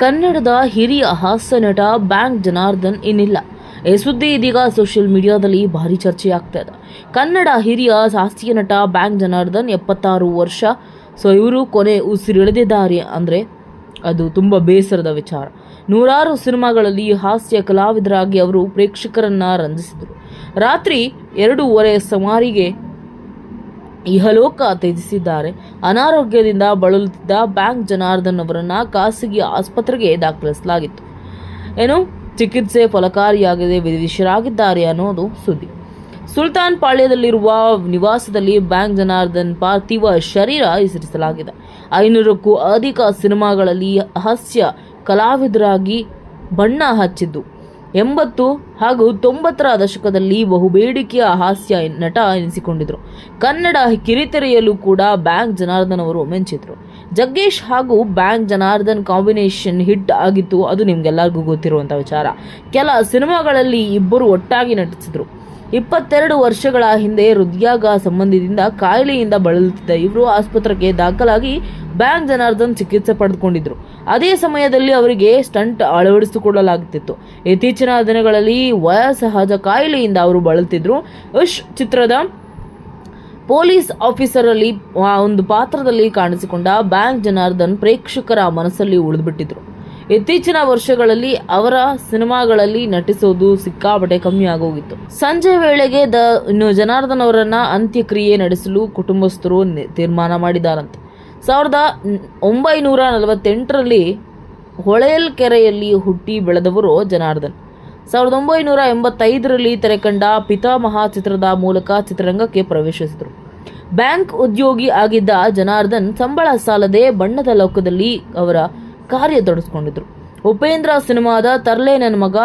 ಕನ್ನಡದ ಹಿರಿಯ ಹಾಸ್ಯ ನಟ ಬ್ಯಾಂಕ್ ಜನಾರ್ದನ್ ಇನ್ನಿಲ್ಲ. ಈ ಸುದ್ದಿ ಇದೀಗ ಸೋಷಿಯಲ್ ಮೀಡಿಯಾದಲ್ಲಿ ಭಾರಿ ಚರ್ಚೆಯಾಗ್ತಾ ಇದೆ. ಕನ್ನಡ ಹಿರಿಯ ಹಾಸ್ಯ ನಟ ಬ್ಯಾಂಕ್ ಜನಾರ್ದನ್ ಎಪ್ಪತ್ತಾರು ವರ್ಷ. ಸೊ, ಇವರು ಕೊನೆ ಉಸಿರೆಳೆದಿದ್ದಾರೆ ಅಂದರೆ ಅದು ತುಂಬ ಬೇಸರದ ವಿಚಾರ. ನೂರಾರು ಸಿನಿಮಾಗಳಲ್ಲಿ ಹಾಸ್ಯ ಕಲಾವಿದರಾಗಿ ಅವರು ಪ್ರೇಕ್ಷಕರನ್ನ ರಂಜಿಸಿದರು. ರಾತ್ರಿ ಎರಡೂವರೆ ಸುಮಾರಿಗೆ ಇಹಲೋಕ ತ್ಯಜಿಸಿದ್ದಾರೆ. ಅನಾರೋಗ್ಯದಿಂದ ಬಳಲುತ್ತಿದ್ದ ಬ್ಯಾಂಕ್ ಜನಾರ್ದನ್ ಅವರನ್ನ ಖಾಸಗಿ ಆಸ್ಪತ್ರೆಗೆ ದಾಖಲಿಸಲಾಗಿತ್ತು. ಏನು? ಚಿಕಿತ್ಸೆ ಫಲಕಾರಿಯಾಗದೆ ವಿಧಿಶರಾಗಿದ್ದಾರೆ ಅನ್ನೋದು ಸುದ್ದಿ. ಸುಲ್ತಾನ್ ಪಾಳ್ಯದಲ್ಲಿರುವ ನಿವಾಸದಲ್ಲಿ ಬ್ಯಾಂಕ್ ಜನಾರ್ದನ್ ಪಾರ್ಥಿವ ಶರೀರ ಹೆಸರಿಸಲಾಗಿದೆ. ಐನೂರಕ್ಕೂ ಅಧಿಕ ಸಿನಿಮಾಗಳಲ್ಲಿ ಹಾಸ್ಯ ಕಲಾವಿದರಾಗಿ ಬಣ್ಣ ಹಚ್ಚಿದ್ದು. ಎಂಬತ್ತು ಹಾಗೂ ತೊಂಬತ್ತರ ದಶಕದಲ್ಲಿ ಬಹುಬೇಡಿಕೆಯ ಹಾಸ್ಯ ನಟ ಎನಿಸಿಕೊಂಡಿದ್ರು. ಕನ್ನಡ ಕಿರಿತೆರೆಯಲ್ಲೂ ಕೂಡ ಬ್ಯಾಂಕ್ ಜನಾರ್ದನ್ ಅವರು ಮೆಂಚಿದ್ರು. ಜಗ್ಗೇಶ್ ಹಾಗೂ ಬ್ಯಾಂಕ್ ಜನಾರ್ದನ್ ಕಾಂಬಿನೇಷನ್ ಹಿಟ್ ಆಗಿತ್ತು. ಅದು ನಿಮ್ಗೆಲ್ಲರಿಗೂ ಗೊತ್ತಿರುವಂಥ ವಿಚಾರ. ಕೆಲ ಸಿನಿಮಾಗಳಲ್ಲಿ ಇಬ್ಬರು ಒಟ್ಟಾಗಿ ನಟಿಸಿದ್ರು. ಇಪ್ಪತ್ತೆರಡು ವರ್ಷಗಳ ಹಿಂದೆ ಹೃದಯಾಘ ಸಂಬಂಧದಿಂದ ಕಾಯಿಲೆಯಿಂದ ಬಳಲುತ್ತಿದ್ದ ಇವರು ಆಸ್ಪತ್ರೆಗೆ ದಾಖಲಾಗಿ ಬ್ಯಾಂಕ್ ಜನಾರ್ದನ್ ಚಿಕಿತ್ಸೆ ಪಡೆದುಕೊಂಡಿದ್ರು. ಅದೇ ಸಮಯದಲ್ಲಿ ಅವರಿಗೆ ಸ್ಟಂಟ್ ಅಳವಡಿಸಿಕೊಳ್ಳಲಾಗುತ್ತಿತ್ತು. ಇತ್ತೀಚಿನ ದಿನಗಳಲ್ಲಿ ವಯಸ್ಸಹಜ ಕಾಯಿಲೆಯಿಂದ ಅವರು ಬಳಲ್ತಿದ್ರು ಯಶ್ ಚಿತ್ರದ ಪೊಲೀಸ್ ಆಫೀಸರ್ ಅಲ್ಲಿ ಒಂದು ಪಾತ್ರದಲ್ಲಿ ಕಾಣಿಸಿಕೊಂಡ ಬ್ಯಾಂಕ್ ಜನಾರ್ದನ್ ಪ್ರೇಕ್ಷಕರ ಮನಸ್ಸಲ್ಲಿ ಉಳಿದುಬಿಟ್ಟಿದ್ರು. ಇತ್ತೀಚಿನ ವರ್ಷಗಳಲ್ಲಿ ಅವರ ಸಿನಿಮಾಗಳಲ್ಲಿ ನಟಿಸೋದು ಸಿಕ್ಕಾಪಟ್ಟೆ ಕಮ್ಮಿ ಆಗೋಗಿತ್ತು. ಸಂಜೆ ವೇಳೆಗೆ ದ ಇನ್ನು ಜನಾರ್ದನ್ ಅವರನ್ನ ಅಂತ್ಯಕ್ರಿಯೆ ನಡೆಸಲು ಕುಟುಂಬಸ್ಥರು ತೀರ್ಮಾನ ಮಾಡಿದಾರಂತೆ ಸಾವಿರದ ಒಂಬೈನೂರ ನಲವತ್ತೆಂಟರಲ್ಲಿ ಹೊಳೆಯಲ್ಕೆರೆಯಲ್ಲಿ ಹುಟ್ಟಿ ಬೆಳೆದವರು ಜನಾರ್ದನ್. ಸಾವಿರದ ಒಂಬೈನೂರ ಎಂಬತ್ತೈದರಲ್ಲಿ ತೆರೆಕಂಡ ಪಿತಾಮಹ ಚಿತ್ರದ ಮೂಲಕ ಚಿತ್ರರಂಗಕ್ಕೆ ಪ್ರವೇಶಿಸಿದರು. ಬ್ಯಾಂಕ್ ಉದ್ಯೋಗಿ ಆಗಿದ್ದ ಜನಾರ್ದನ್ ಸಂಬಳ ಸಾಲದೆ ಬಣ್ಣದ ಲೋಕದಲ್ಲಿ ಅವರ ಕಾರ್ಯ ತೊಡಸ್ಕೊಂಡಿದ್ರು. ಉಪೇಂದ್ರ ಸಿನಿಮಾದ ತರ್ಲೆ ನನ್ನ ಮಗ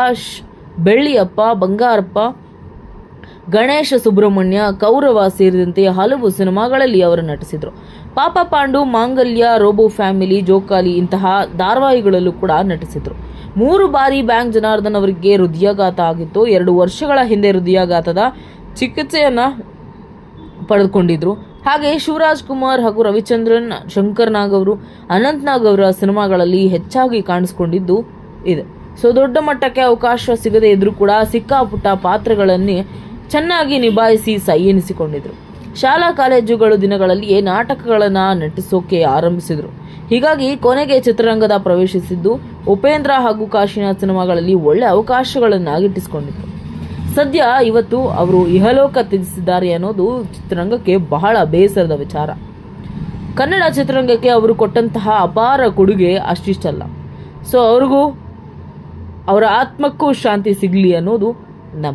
ಬೆಳ್ಳಿಯಪ್ಪ, ಬಂಗಾರಪ್ಪ, ಗಣೇಶ ಸುಬ್ರಹ್ಮಣ್ಯ, ಕೌರವ ಸೇರಿದಂತೆ ಹಲವು ಸಿನಿಮಾಗಳಲ್ಲಿ ಅವರು ನಟಿಸಿದರು. ಪಾಪ ಪಾಂಡು, ಮಾಂಗಲ್ಯ, ರೋಬೋ ಫ್ಯಾಮಿಲಿ, ಜೋಕಾಲಿ ಇಂತಹ ಧಾರಾವಾಹಿಗಳಲ್ಲೂ ಕೂಡ ನಟಿಸಿದರು. ಮೂರು ಬಾರಿ ಬ್ಯಾಂಕ್ ಜನಾರ್ದನ್ ಅವರಿಗೆ ಹೃದಯಾಘಾತ ಆಗಿತ್ತು. ಎರಡು ವರ್ಷಗಳ ಹಿಂದೆ ಹೃದಯಾಘಾತದ ಚಿಕಿತ್ಸೆಯನ್ನು ಪಡೆದುಕೊಂಡಿದ್ರು. ಹಾಗೆ ಶಿವರಾಜ್ ಕುಮಾರ್ ಹಾಗೂ ರವಿಚಂದ್ರನ್, ಶಂಕರ್ ನಾಗ್ ಅವರು, ಅನಂತ್ ನಾಗ್ ಅವರ ಸಿನಿಮಾಗಳಲ್ಲಿ ಹೆಚ್ಚಾಗಿ ಕಾಣಿಸ್ಕೊಂಡಿದ್ದು ಇದೆ. ಸೊ, ದೊಡ್ಡ ಮಟ್ಟಕ್ಕೆ ಅವಕಾಶ ಸಿಗದೇ ಇದ್ರೂ ಕೂಡ ಸಿಕ್ಕಾಪುಟ್ಟ ಪಾತ್ರಗಳನ್ನೇ ಚೆನ್ನಾಗಿ ನಿಭಾಯಿಸಿ ಸೈ ಎನಿಸಿಕೊಂಡಿದ್ರು ಶಾಲಾ ಕಾಲೇಜುಗಳು ದಿನಗಳಲ್ಲಿಯೇ ನಾಟಕಗಳನ್ನು ನಟಿಸೋಕೆ ಆರಂಭಿಸಿದರು. ಹೀಗಾಗಿ ಕೊನೆಗೆ ಚಿತ್ರರಂಗದ ಪ್ರವೇಶಿಸಿದ್ದು ಉಪೇಂದ್ರ ಹಾಗೂ ಕಾಶಿನಾಥ್ ಸಿನಿಮಾಗಳಲ್ಲಿ ಒಳ್ಳೆ ಅವಕಾಶಗಳನ್ನು ಗಿಟ್ಟಿಸಿಕೊಂಡಿದ್ರು ಸದ್ಯ ಇವತ್ತು ಅವರು ಇಹಲೋಕ ತ್ಯಜಿಸಿದ್ದಾರೆ ಅನ್ನೋದು ಚಿತ್ರರಂಗಕ್ಕೆ ಬಹಳ ಬೇಸರದ ವಿಚಾರ. ಕನ್ನಡ ಚಿತ್ರರಂಗಕ್ಕೆ ಅವರು ಕೊಟ್ಟಂತಹ ಅಪಾರ ಕೊಡುಗೆ ಅಷ್ಟಿಷ್ಟಲ್ಲ. ಸೊ ಅವ್ರಿಗೂ ಅವರ ಆತ್ಮಕ್ಕೂ ಶಾಂತಿ ಸಿಗಲಿ ಅನ್ನೋದು ನಮ್ಮ